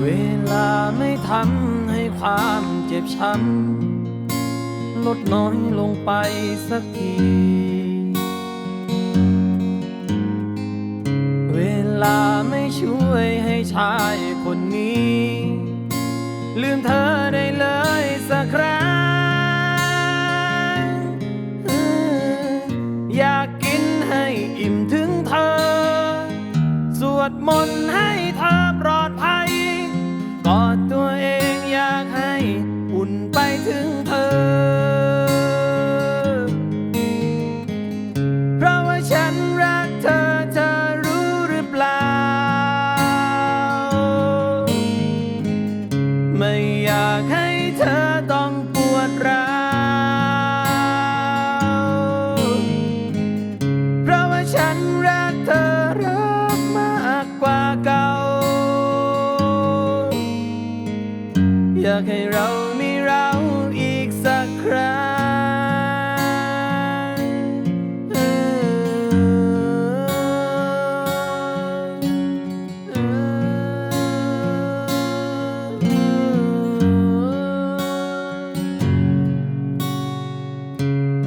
เวลาไม่ทำให้ความเจ็บช้ำลดน้อยลงไปสักที เวลาไม่ช่วยให้ชายคนนี้ ลืมเธอได้เลยสักครั้ง อยากกินให้อิ่มถึงเธอ วดมนต์ให้เธอปลอดภัย กอดตัวเองอยากให้อุ่นไปถึงเธอ เพราะว่าฉันรักเธอเธอรู้หรือเปล่า ไม่อยากให้เธอ อยากให้เรามีเราอีกสักครั้ง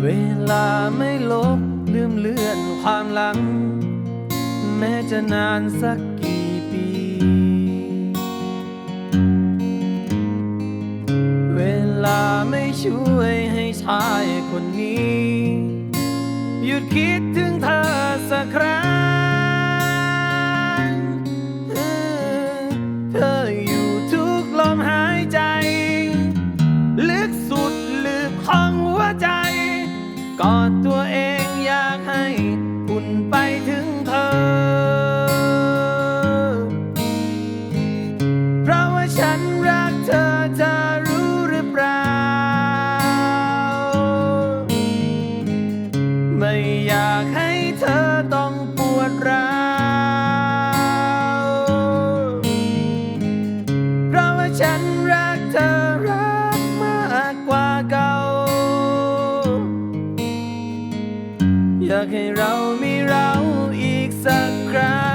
เวลาไม่ลบลืมเลือนความหลัง แม้จะนานสักกี่ ช่วยให้ชายคนนี้ หยุดคิดถึงเธอสักครั้ง เธออยู่ทุกลมหายใจ ลึกสุดลึกของหัวใจ กอดตัวเองอยากให้พุ่นไปถึงเธอ เพราะว่าฉันรักเธอเธอ ไม่อยากให้เธอต้องปวดร้าวเพราะว่าฉันรักเธอรักมากกว่าเก่า อยากให้เรามีเราอีกสักครั้ง